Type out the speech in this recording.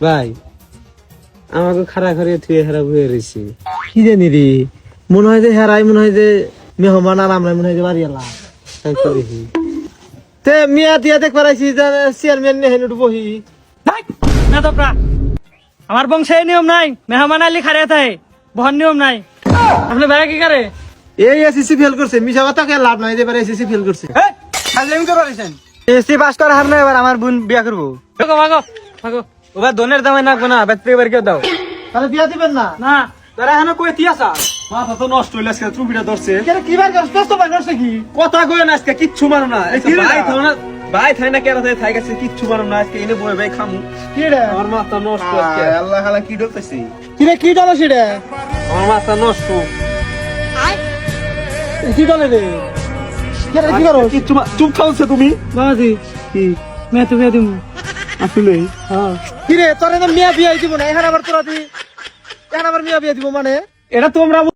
ভাই আমাকে খাড়া খাড়িয়ে থুয়ে খারাপ হয়ে রয়েছে কি জানি রে মনে হয় যে হেরাই মনে হয় যে মেহমান আর আমরা মনে হয় যে বাড়ি এলাম। তাই তো মিয়া দিয়া দেখ পারাইছি যে চেয়ারম্যান নিয়ে হেন বহি না তো প্রা আমার বংশে নিয়ম নাই মেহমান আলী খারে থাকে বহন নিয়ম নাই। আপনি বেড়া কি করে? এই এসএসসি ফেল করছে মিশা কথা কে লাভ নাই এবারে এসএসসি ফেল করছে। হাজরিং তো পারিছেন। এসএসসি পাস করা হার না এবার আমার বোন বিয়া করব। ভাগো ভাগো ভাগো। ওবার দনের দামে নাকবো না ব্যক্তি এবার কেউ দাও। তাহলে বিয়া দিবেন না? না তোরা এখানে কই আসা মাথা তো নষ্ট হইলে আজকে টুপিটা ধরছে। এখানে কি বার করছ? তো বার করছে কি? কথা কই না আজকে কিচ্ছু মানো না। এই কি ভাই থাও না ভাই থাই না কেরা থাই থাই গেছে কিচ্ছু মানো না আজকে এনে বই ভাই খামু। কি রে? আমার মাথা নষ্ট আজকে। আল্লাহ খালা কি ডলতেছি কি রে কি ডলো সেটা আমার মাথা নষ্ট। আই কি ডলে রে? কি রে কি করো কিচ্ছু মা- চুপ থাকছে তুমি। বাবাজি কি? মেয়ে তো বিয়ে দিমু। আসলে? হ্যাঁ। কি রে তোর মিয়া বিয়া দিব না এখানে আবার তোরা দি এখানে আবার মিয়া বিয়া দিব মানে? এটা তোমরা